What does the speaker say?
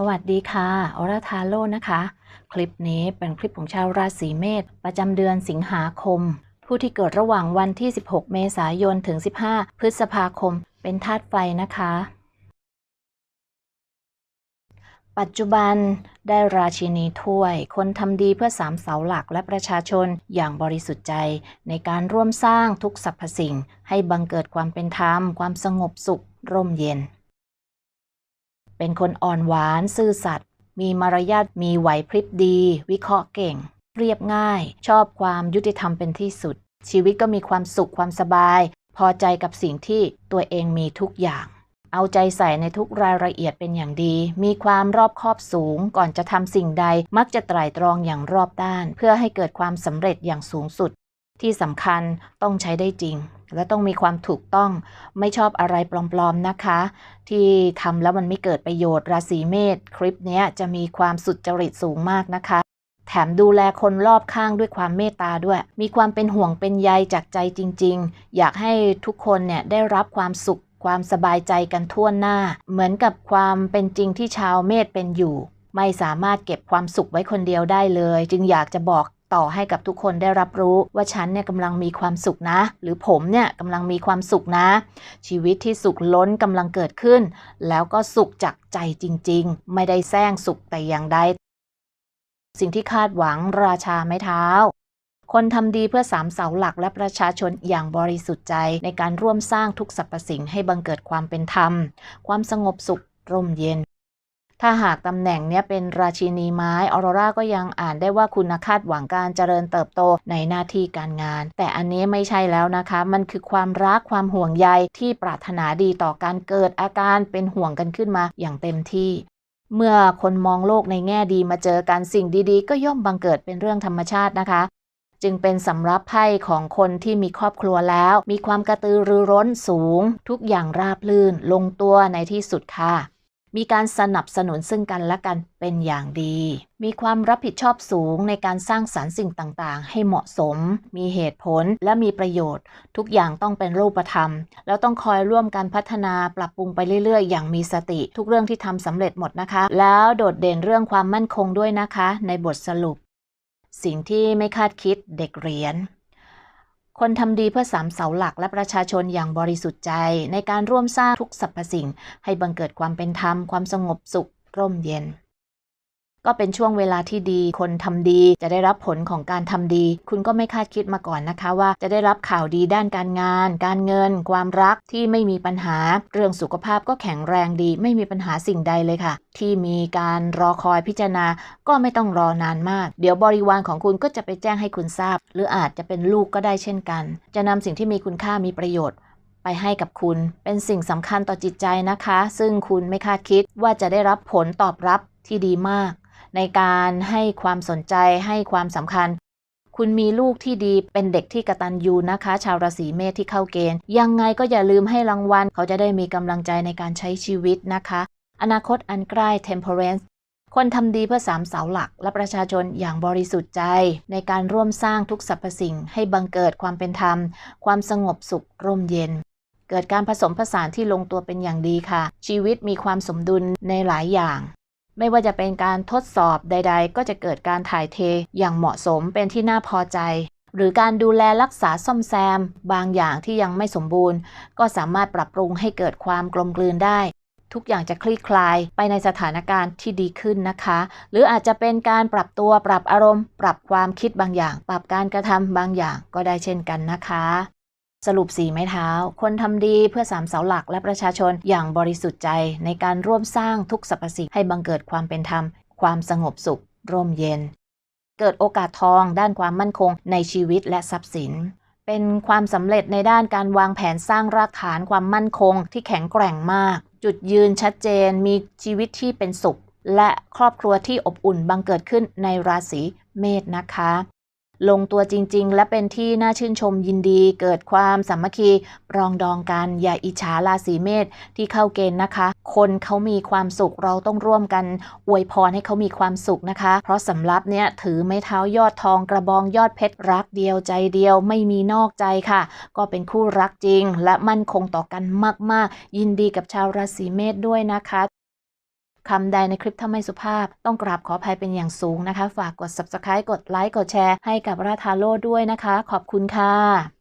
สวัสดีค่ะอรทาโลนะคะ คลิปนี้เป็นคลิปของชาวราศีเมษประจำเดือนสิงหาคม ผู้ที่เกิดระหว่างวันที่ 16 เมษายนถึง 15 พฤษภาคม เป็นธาตุไฟนะคะ ปัจจุบันได้ราชินีถ้วย คนทำดีเพื่อสามเสาหลักและประชาชนอย่างบริสุทธิ์ใจ ในการร่วมสร้างทุกสรรพสิ่ง ให้บังเกิดความเป็นธรรม ความสงบสุข ร่มเย็น เป็นคนอ่อนหวาน ซื่อสัตย์ มีมารยาท มีไหวพริบดี วิเคราะห์เก่ง เรียบง่าย ชอบความยุติธรรมเป็นที่สุด ชีวิตก็มีความสุขความสบาย พอใจกับสิ่งที่ตัวเองมีทุกอย่าง เอาใจใส่ในทุกรายละเอียดเป็นอย่างดี มีความรอบคอบสูง ก่อนจะทำสิ่งใด มักจะไตร่ตรองอย่างรอบด้าน เพื่อให้เกิดความสำเร็จอย่างสูงสุด ที่สำคัญต้องใช้ได้จริง และต้องมีความถูกต้องไม่ชอบอะไรปลอมๆนะคะ ที่ทำแล้วมันไม่เกิดประโยชน์ราศีเมษคลิปนี้จะมีความสุดจริตสูงมากนะคะ แถมดูแลคนรอบข้างด้วยความเมตตาด้วย มีความเป็นห่วงเป็นใยจากใจจริง ๆ อยากให้ทุกคนเนี่ยได้รับความสุขความสบายใจกันทั่วหน้า เหมือนกับความเป็นจริงที่ชาวเมษเป็นอยู่ ไม่สามารถเก็บความสุขไว้คนเดียวได้เลย จึงอยากจะบอก ต่อให้กับทุกคนได้รับรู้ว่าฉันเนี่ยกำลังมีความสุขนะ หรือผมเนี่ยกำลังมีความสุขนะ ชีวิตที่สุขล้นกำลังเกิดขึ้น แล้วก็สุขจากใจจริง ๆ ไม่ได้แซงสุขแต่อย่างใดสิ่งที่คาดหวังราชาไม้เท้า คนทำดีเพื่อสามเสาหลักและประชาชนอย่างบริสุทธิ์ใจในการร่วมสร้างทุกสรรพสิ่งให้บังเกิดความเป็นธรรม ความสงบสุขร่มเย็น ถ้าหากตำแหน่งเนี้ยเป็นราชินีไม้ออโรราก็ยังอ่านได้ว่าคุณคาดหวังการเจริญเติบโตในหน้าที่การงาน แต่อันนี้ไม่ใช่แล้วนะคะ มันคือความรักความห่วงใยที่ปรารถนาดีต่อการเกิดอาการเป็นห่วงกันขึ้นมาอย่างเต็มที่เมื่อคนมองโลกในแง่ดีมาเจอกันสิ่งดีๆ ก็ย่อมบังเกิดเป็นเรื่องธรรมชาตินะคะ จึงเป็นสำรับไพ่ของคนที่มีครอบครัวแล้ว มีความกระตือรือร้นสูง ทุกอย่างราบรื่น ลงตัวในที่สุดค่ะ มีการสนับสนุนซึ่งกันและกันเป็นอย่างดี มีความรับผิดชอบสูงในการสร้างสารรค์สิ่งต่างๆ ให้เหมาะสม มีเหตุผลและมีประโยชน์ ทุกอย่างต้องเป็นรูปธรรม แล้วต้องคอยร่วมกันพัฒนาปรับปรุงไปเรื่อยๆ อย่างมีสติ ทุกเรื่องที่ทำสำเร็จหมดนะคะ แล้วโดดเด่นเรื่องความมั่นคงด้วยนะคะ ในบทสรุป สิ่งที่ไม่คาดคิดเด็กเรียญ คนทำดีเพื่อสามเสาหลักและประชาชนอย่างบริสุทธิ์ใจ ในการร่วมสร้างทุกสรรพสิ่ง ให้บังเกิดความเป็นธรรม ความสงบสุข ร่มเย็น ก็เป็นช่วงเวลาที่ดี คนทำดี จะได้รับผลของการทำดี คุณก็ไม่คาดคิดมาก่อนนะคะ ว่าจะได้รับข่าวดีด้านการงาน การเงิน ความรักที่ไม่มีปัญหา เรื่องสุขภาพก็แข็งแรงดี ไม่มีปัญหาสิ่งใดเลยค่ะ ที่มีการรอคอยพิจารณา ก็ไม่ต้องรอนานมาก เดี๋ยวบริวารของคุณก็จะไปแจ้งให้คุณทราบ หรืออาจจะเป็นลูกก็ได้เช่นกัน จะนำสิ่งที่มีคุณค่ามีประโยชน์ไปให้กับคุณเป็นสิ่งสำคัญต่อจิตใจนะคะ ซึ่งคุณไม่คาดคิดว่าจะได้รับผลตอบรับที่ดีมาก ในการให้ความสนใจให้ความสำคัญ คุณมีลูกที่ดีเป็นเด็กที่กระตัญญูนะคะ ชาวราศีเมษที่เข้าเกณฑ์ ยังไงก็อย่าลืมให้รางวัล เขาจะได้มีกำลังใจในการใช้ชีวิตนะคะ อนาคตอันใกล้ temperance คนทำดีเพื่อสามเสาหลัก และประชาชนอย่างบริสุทธิ์ใจ ในการร่วมสร้างทุกสรรพสิ่ง ให้บังเกิดความเป็นธรรม ความสงบสุขร่มเย็น เกิดการผสมผสานที่ลงตัวเป็นอย่างดีค่ะ ชีวิตมีความสมดุลในหลายอย่าง ไม่ว่าจะเป็นการทดสอบใด ๆ ก็จะเกิดการถ่ายเทอย่างเหมาะสมเป็นที่น่าพอใจ หรือการดูแลรักษาซ่อมแซม บางอย่างที่ยังไม่สมบูรณ์ ก็สามารถปรับปรุงให้เกิดความกลมกลืนได้ ทุกอย่างจะคลี่คลายไปในสถานการณ์ที่ดีขึ้นนะคะ หรืออาจจะเป็นการปรับตัวปรับอารมณ์ ปรับความคิดบางอย่าง ปรับการกระทำบางอย่างก็ได้เช่นกันนะคะ สรุปสีไม้เท้า คนทำดีเพื่อสามเสาหลักและประชาชนอย่างบริสุทธิ์ใจในการร่วมสร้างทุกสรรพสิ่งให้บังเกิดความเป็นธรรม ความสงบสุข ร่มเย็น เกิดโอกาสทองด้านความมั่นคงในชีวิตและทรัพย์สินเป็นความสำเร็จในด้านการวางแผนสร้างรากฐานความมั่นคงที่แข็งแกร่งมาก จุดยืนชัดเจนมีชีวิตที่เป็นสุข และครอบครัวที่อบอุ่นบังเกิดขึ้นในราศีเมษนะคะ ลงตัวจริง ๆ และเป็นที่น่าชื่นชมยินดี เกิดความสามัคคีปรองดองกัน อย่าอิจฉาราศีเมษที่เข้าเกณฑ์นะคะ คนเขามีความสุขเราต้องร่วมกัน อวยพรให้เขามีความสุขนะคะ เพราะสำรับเนี่ยถือไม้เท้ายอดทองกระบองยอดเพชรรักเดียวใจเดียวไม่มีนอกใจค่ะ ก็เป็นคู่รักจริง และมั่นคงต่อกันมาก ๆ ยินดีกับชาวราศีเมษด้วยนะคะ คำใดในคลิปถ้าไม่สุภาพ ต้องกราบขออภัยเป็นอย่างสูงนะคะ ฝากกด subscribe กดไลค์กดแชร์ให้กับราธาโลด้วยนะคะ ขอบคุณค่ะ